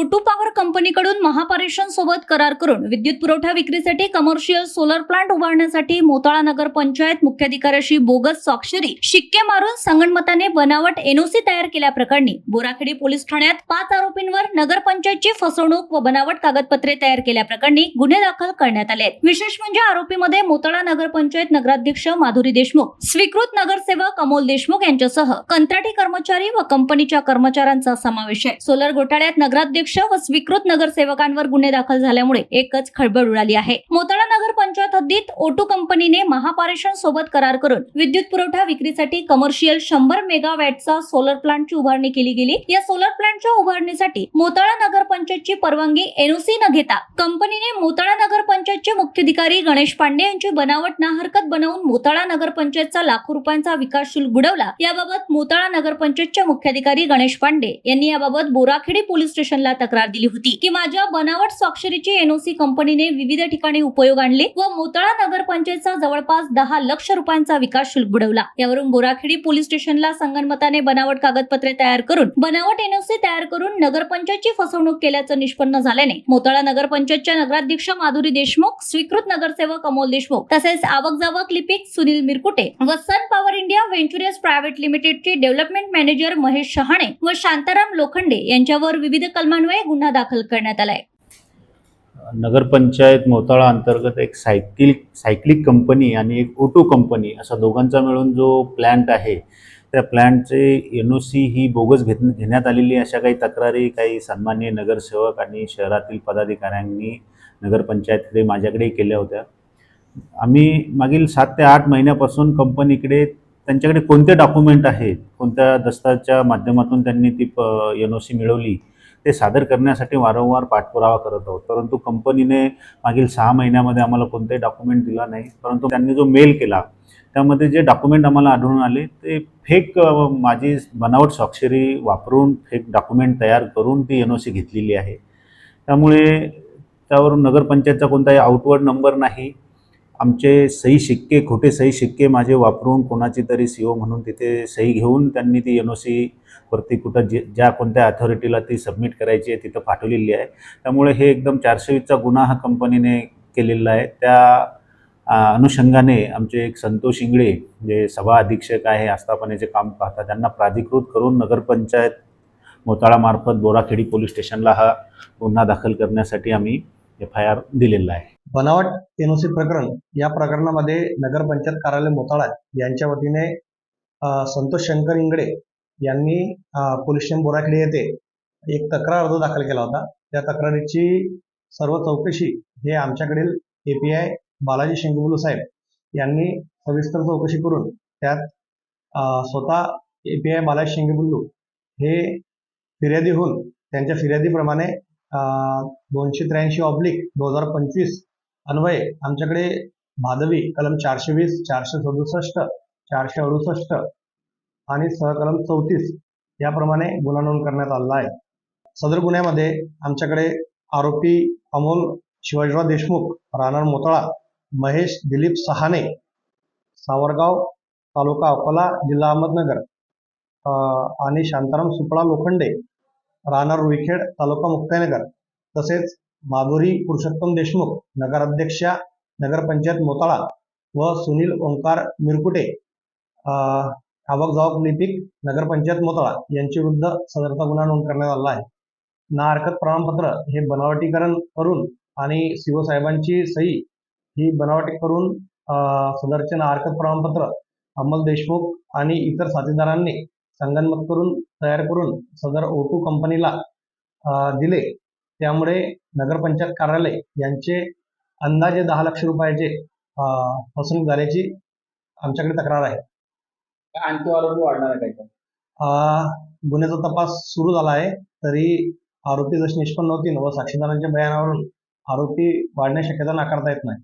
ओटू power कंपनीकडून महापारेषण सोबत करार करून विद्युत पुरवठा विक्रीसाठी कमर्शियल सोलर प्लांट उभारण्यासाठी मोताळा नगर पंचायत मुख्याधिकाऱ्याशी बोगस स्वाक्षरी शिक्के मारून संगणमताने बनावट एनओसी तयार केल्याप्रकरणी बोराखेडी पोलीस ठाण्यात पाच आरोपींवर नगरपंचायतची फसवणूक व बनावट कागदपत्रे तयार केल्याप्रकरणी गुन्हे दाखल करण्यात आले विशेष म्हणजे आरोपीमध्ये मोताळा नगरपंचायत नगराध्यक्ष माधुरी देशमुख स्वीकृत नगरसेवक अमोल देशमुख यांच्यासह कंत्राटी कर्मचारी व कंपनीच्या कर्मचाऱ्यांचा समावेश आहे. सोलर घोटाळ्यात नगराध्यक्ष व स्वीकृत नगरसेवकांवर गुन्हे दाखल झाल्यामुळे एकच खळबळ उडाली आहे. मोताळा नगर पंचायत हद्दीत ओटू कंपनीने महापारेषण सोबत करार करून विद्युत पुरवठा विक्रीसाठी कमर्शियल शंभर मेगावॅटचा सोलर प्लांटची उभारणी केली गेली. या सोलर प्लांटच्या उभारणीसाठी मोताळा नगर पंचायतची परवानगी एनओसी न घेता कंपनीने मोताळा नगर पंचायतचे मुख्याधिकारी गणेश पांडे यांची बनावट ना हरकत बनवून मोताळा नगर पंचायतचा लाखो रुपयांचा विकास शुल्क बुडवला. याबाबत मोताळा नगर पंचायतचे मुख्याधिकारी गणेश पांडे यांनी याबाबत बोराखेडी पोलीस स्टेशनला तक्रार दिली होती. की माझ्या बनावट स्वाक्षरीची एनओसी कंपनीने विविध ठिकाणी उपयोग आणले व मोताळा नगर पंचायतचा जवळपास दहा लक्ष रुपयांचा विकास शुल्क बुडवला यावरून बोराखेडी पोलीस स्टेशनला संगनमताने बनावट कागदपत्रे तयार करून बनावट एनओसी तयार करून नगरपंचायतची फसवणूक केल्याचं निष्पन्न झाल्याने मोताळा नगरपंचायतच्या नगराध्यक्ष माधुरी देशमुख स्वीकृत नगरसेवक अमोल देशमुख तसेच आवक जावक लिपिक सुनील मिरकुटे व sun power India venturious private लिमिटेडचे डेव्हलपमेंट मॅनेजर महेश शहाणे व शांताराम लोखंडे यांच्यावर विविध कलमान्वये गुन्हा दाखल करण्यात आलाय. नगरपंचायत मोताळा अंतर्गत एक सायकल सायकलिक कंपनी आणि एक ओटो कंपनी असा दोघांचा मिळून जो प्लॅन्ट आहे त्या प्लॅन्टचे एन ओ सी ही बोगस घेत घेण्यात आलेली अशा काही तक्रारी काही सन्मान्य नगरसेवक आणि शहरातील पदाधिकाऱ्यांनी नगरपंचायतकडे माझ्याकडे केल्या होत्या. आम्ही मागील सात ते आठ महिन्यापासून कंपनीकडे त्यांच्याकडे कोणते डॉक्युमेंट आहेत कोणत्या दस्ताच्या माध्यमातून त्यांनी ती प एन ओ सी मिळवली ते सादर करण्यासाठी वारंवार पाठपुरावा करत आहोत. परंतु कंपनीने मागील सहा महिन्यामध्ये आम्हाला कोणताही डॉक्युमेंट दिला नाही. परंतु त्यांनी जो मेल केला त्यामध्ये जे डॉक्युमेंट आम्हाला आढळून आले ते फेक माझी बनावट स्वाक्षरी वापरून फेक डॉक्युमेंट तयार करून ती एन ओ सी घेतलेली आहे. त्यामुळे त्यावरून नगरपंचायतचा कोणताही आउटवर्ड नंबर नाही. आमचे सही शिक्के खोटे सही शिक्के माझे वापरून कोणाची तरी सी ओ म्हणून तिथे सही घेऊन त्यांनी ती एन ओ सी वरती कुठं जे ज्या कोणत्या अथॉरिटीला ती सबमिट करायची आहे तिथं पाठवलेली आहे. त्यामुळे हे एकदम चारशे वीसचा गुन्हा हा कंपनीने केलेला आहे. त्या अनुषंगाने आमचे एक संतोष इंगळे जे सभा अधीक्षक आहे आस्थापनेचे काम पाहतात त्यांना प्राधिकृत करून नगरपंचायत मोताळामार्फत बोराखेडी पोलीस स्टेशनला हा गुन्हा दाखल करण्यासाठी आम्ही एफ आय आर दिलेला आहे. बनावट एनओसी प्रकरण या प्रकरणामध्ये नगरपंचायत कार्यालय मोताळा यांच्या वतीने संतोष शंकर इंगडे यांनी पोलीस स्टेशन बोराखेडे येथे एक तक्रार अर्ज दाखल केला होता. त्या तक्रारीची सर्व चौकशी हे आमच्याकडील A P I Balaji Shengubulu साहेब यांनी सविस्तर चौकशी करून त्यात स्वतः A P I Balaji Shengubullu हे फिर्यादी होऊन त्यांच्या फिर्यादीप्रमाणे दोनशे त्र्याऐंशी ऑब्लिक दोन हजार पंचवीस अन्वये आमच्याकडे भादवी कलम चारशे वीस चारशे सदुसष्ट चारशे अडुसष्ट आणि सहकलम चौतीस याप्रमाणे गुन्हा नोंद करण्यात आलेला आहे. सदर गुन्ह्यामध्ये आमच्याकडे आरोपी अमोल शिवाजीराव देशमुख राहणार मोतळा महेश दिलीप सहाने सावरगाव तालुका अकोला जिल्हा अहमदनगर आणि शांताराम सुपळा लोखंडे राहणार रुईखेड तालुका मुक्ताईनगर तसेच माधुरी पुरुषोत्तम देशमुख नगराध्यक्षा नगरपंचायत मोताळा व सुनील ओंकार मिरकुटे आवक जावक लिपिक नगरपंचायत मोताळा यांच्या विरुद्ध सदरचा गुन्हा नोंद करण्यात आला आहे. ना हरकत प्रमाणपत्र हे बनावटीकरण करून आणि सीओ साहेबांची सही ही बनावटी करून सदरचे ना हरकत प्रमाणपत्र अमल देशमुख आणि इतर साथीदारांनी संगनमत करून तयार करून सदर ओटू कंपनीला दिले. त्यामुळे नगरपंचायत कार्यालय यांचे अंदाजे दहा लक्ष रुपयाचे फसवणूक झाल्याची आमच्याकडे तक्रार आहे. आणखी आरोपी वाढणार आहे काही अं, गुन्ह्याचा तपास सुरू झाला आहे तरी आरोपी जशी निष्पन्न होतील व साक्षीदारांच्या बयानावरून आरोपी वाढण्याची शक्यता नाकारता येत नाही.